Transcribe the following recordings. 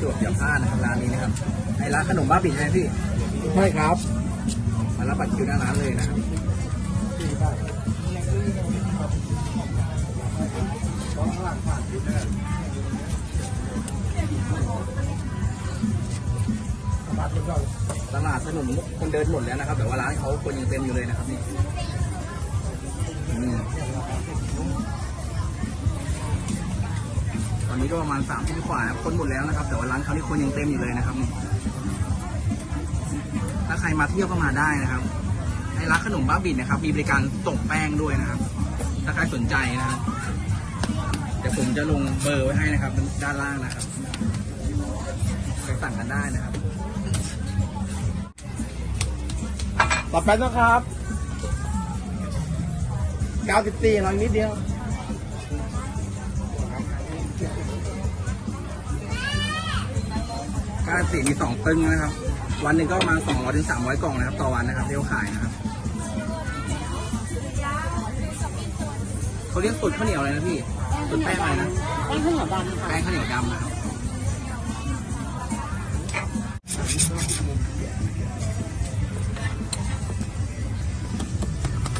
จวบอย่าพลาดนะครับร้านนี้นะครับไอ้ร้านขนมบ้าบินใช่ไหมพี่ใช่ครับ มารับบัตรคิวหน้าร้านเลยนะครับตลาดถนนคนเดินหมดแล้วนะครับ แต่ว่าร้านเขาคนยังเต็มอยู่เลยนะครับนี่ อนนี้ก็ประมาณสามทุ่มกว่าคนหมดแล้วนะครับ แต่ว่าร้านเขานี่คนยังเต็มอยู่เลยนะครับถ้าใครมาเที่ยวก็มาได้นะครับในร้านขนมบ้าบินนะครับ มีบริการส่งแป้งด้วยนะครับ ถ้าใครสนใจนะครับเดี๋ยวผมจะลงเบอร์ไว้ให้นะครับ ด้านล่างนะครับไปสั่งกันได้นะครับต่อไปนะครับ94น้อยนิดเดียว ก้านสีมีสองตึงนะครับ วันหนึ่งก็ประมาณ200ถึง300กล่องนะครับ ต่อวันนะครับที่เขาขายนะครับเขาเรียกสูตรข้าวเหนียวอะไรนะพี่สูตรแป้งอะไรนะแป้งข้าวเหนียวดำค่ะแป้งข้าวเหนียวดำนะครับ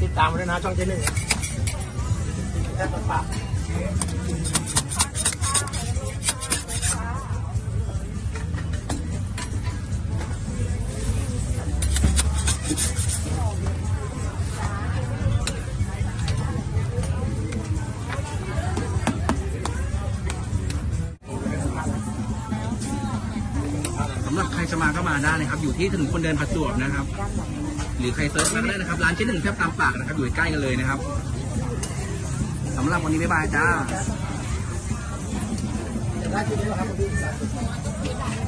ติดตามมาด้วยนะช่องเจหนึ่งแค่ปาก สำหรับใครจะมาก็มาได้นะครับ อยู่ที่ถนนคนเดินประจวบนะครับ หรือใครเซิร์ชมาก็ได้นะครับ ร้านเจ๊หนึ่งแทบตามปากนะครับ อยู่ใกล้กันเลยนะครับสำหรับวันนี้บ๊ายบายจ้าได้ทีนี้ครับพี่